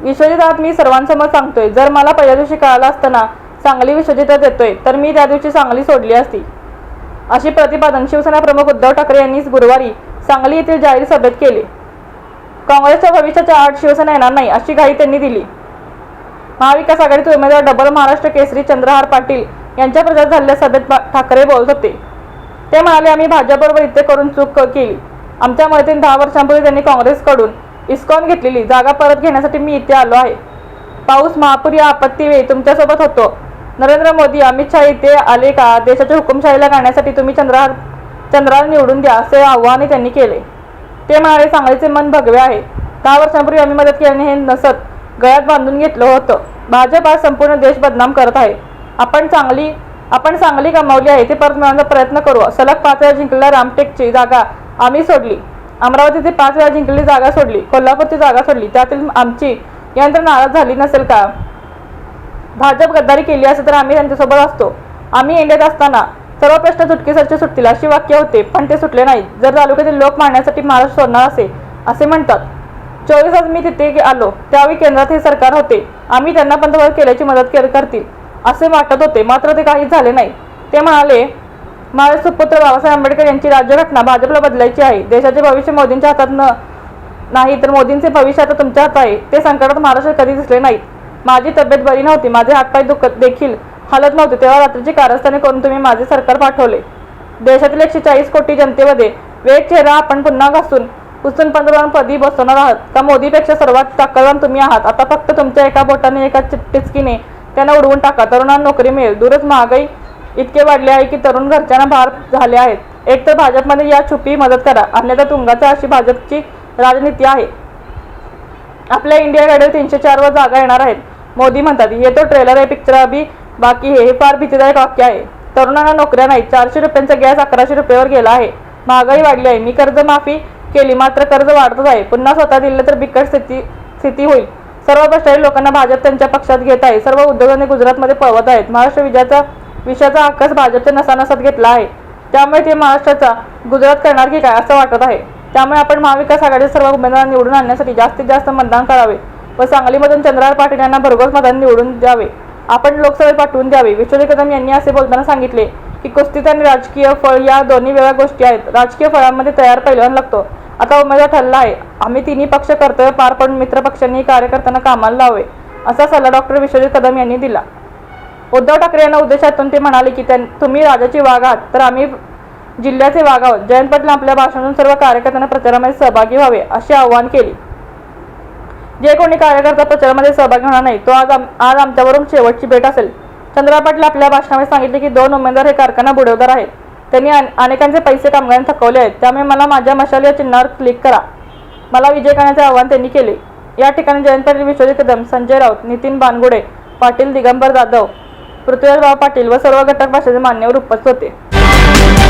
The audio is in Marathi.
विश्वजितात मी सर्वांसमोर सांगतोय जर मला पहिल्या दिवशी कळालं असताना सांगली विश्वजितात येतोय तर मी त्या दिवशी सांगली सोडली असती. अशी प्रतिपादन शिवसेना प्रमुख उद्धव ठाकरे यांनी गुरुवारी सांगली येथील जाहीर सभेत केले. काँग्रेसच्या भविष्याच्या आठ शिवसेना येणार नाही अशी घाई त्यांनी दिली. महाविकास आघाडीचे उमेदवार डबल महाराष्ट्र केसरी चंद्रहार पाटील यांच्या प्रचार झालेल्या सभेत ठाकरे बोलत होते. ते म्हणाले आम्ही भाजपबरोबर इथे करून चूक केली. आमच्या मदतीने दहा वर्षांपूर्वी त्यांनी काँग्रेसकडून इस्कॉन घेतलेली. जागा परत घेण्यासाठी मी इथे आलो आहे. पाऊस महापूर या आपत्ती वेळी तुमच्यासोबत होतो. नरेंद्र मोदी अमित शाह इथे आले का? देशाच्या हुकुमशाहीला गाण्यासाठी तुम्ही चंद्रहार चंद्राला निवडून द्या असे आव्हानही त्यांनी केले. ते म्हणाले सांगलीचे मन भगवे आहे. दहा वर्षांपूर्वी आम्ही मदत केल्याने हे नसत. गळ्यात बांधून घेतलं होतं. भाजप आज संपूर्ण देश बदनाम करत आहे. आपण चांगली आपण चांगली कमावली आहे. ते परत मिळवण्याचा प्रयत्न करू. सलग पाच वेळा जिंकलेल्या रामटेकची जागा आम्ही सोडली. अमरावतीचे पाच वेळा जिंकलेली जागा सोडली कोल्हापूरची जागा सोडली त्यातील आमची यंत्र नाराज झाली नसेल का? भाजप गद्दारी केली असेल तर आम्ही त्यांच्यासोबत असतो. आम्ही इंडियात असताना सर्व प्रश्न सुटकेसरचे सुटतील अशी वाक्य होते पण ते सुटले नाही जर तालुक्यातील लोक मारण्यासाठी महाराष्ट्र सोडणार असे असे म्हणतात. चोवीस आज मी तिथे आलो त्यावेळी केंद्रात हे सरकार होते. आम्ही त्यांना पंतप्रधान केल्याची मदत करतील असे वाटत होते. मात्र ते काहीच झाले नाही. ते म्हणाले माझे सुपुत्र बाबासाहेब आंबेडकर यांची राज्यघटना भाजपला बदलायची आहे. देशाचे भविष्य मोदींच्या हातात न नाही तर मोदींचे भविष्य आता तुमच्या हात आहे. ते संकटात महाराष्ट्र कधी दिसले नाहीत. माझी तब्येत बरी नव्हती माझे हातपाय दुखत देखील हालत नव्हते तेव्हा रात्रीची कारस्थाने करून तुम्ही माझे सरकार पाठवले. देशातील एकशे चाळीस कोटी जनतेमध्ये वेग चेहरा आपण पुन्हा घासून पुसून पंतप्रधान पदी बसवणार आहात. का मोदीपेक्षा सर्वात ताकदवान तुम्ही आहात? आता फक्त तुमच्या एका बोटाने एका चिट- टिचकीने त्यांना उडवून टाका. तरुणांना नोकरी मिळेल. दूरच महागाई इतके वाढले आहे की तरुण घरच्यांना भार झाले आहेत. एक तर भाजपमध्ये या छुपी मदत करा अन्यथा तुंगाचा अशी भाजपची राजनीती आहे. आपल्या इंडिया गाडीवर तीनशे चार वर जागा येणार आहेत. मोदी म्हणतात हे तो ट्रेलर आहे पिक्चर अभि बाकी हे हे फार भीतीदायक वाक्य आहे. तरुणांना नोकऱ्या नाही चारशे रुपयांचा गॅस अकराशे रुपयावर गेला आहे. महागाई वाढली आहे मी कर्जमाफी केली मात्र कर्ज वाढतच आहे. पुन्हा स्वतः दिलं तर बिकट स्थिती स्थिती होईल. सर्व भ्रष्टाचारी लोकांना भाजप त्यांच्या पक्षात घेत आहे. सर्व उद्योगांनी गुजरातमध्ये पळवत आहेत. महाराष्ट्र विजयाचा विषयाचा आकाश भाजपच्या नसानसात घेतला आहे. त्यामुळे ते महाराष्ट्राचा गुजरात करणार की काय असं वाटत आहे. त्यामुळे आपण महाविकास आघाडीचे सर्व उमेदवारांना निवडून आणण्यासाठी जास्तीत जास्त मतदान करावे व सांगलीमधून चंद्रार पाटील यांना भरघोस मतदान निवडून द्यावे. आपण लोकसभेत पाठवून द्यावे. विश्वजित कदम यांनी असे बोलताना सांगितले की कुस्तीत आणि राजकीय फळ या दोन्ही वेगळ्या गोष्टी आहेत. राजकीय फळांमध्ये तयार पैलवान लागतो. आता उमेदवार ठरला आहे. आम्ही तिन्ही पक्ष कर्तव्य पार पाडून मित्रपक्षांनी कार्यकर्त्यांना कामाला लावे असा सल्ला डॉक्टर विश्वजित कदम यांनी दिला. उद्धव ठाकरे यांना उद्देशातून ते म्हणाले की तुम्ही राजाची वाघ आहात तर आम्ही जिल्ह्याचे वाघ आहोत. जयंत पाटील आपल्या भाषणातून सर्व कार्यकर्त्यांना प्रचारामध्ये सहभागी व्हावे असे आवाहन केले. जे कोणी कार्यकर्ता प्रचारामध्ये सहभागी होणार नाही तो आज आम- आज आमच्यावरून शेवटची भेट असेल. चंद्रा पाटील आपल्या भाषणामध्ये सांगितले की दोन उमेदवार हे कारखाना बुडवदार आहेत. त्यांनी अनेकांचे पैसे कामगारांनी थकवले आहेत. त्यामुळे मला माझ्या मशाल या चिन्हावर क्लिक करा. मला विजय करण्याचे आवाहन त्यांनी केले. या ठिकाणी जयंत पाटील विश्वजित कदम संजय राऊत नितीन बानगुडे पाटील दिगंबर जाधव पृथ्वीराजराव पाटील व सर्व घटक भाषेचे मान्यवर उपस्थित होते.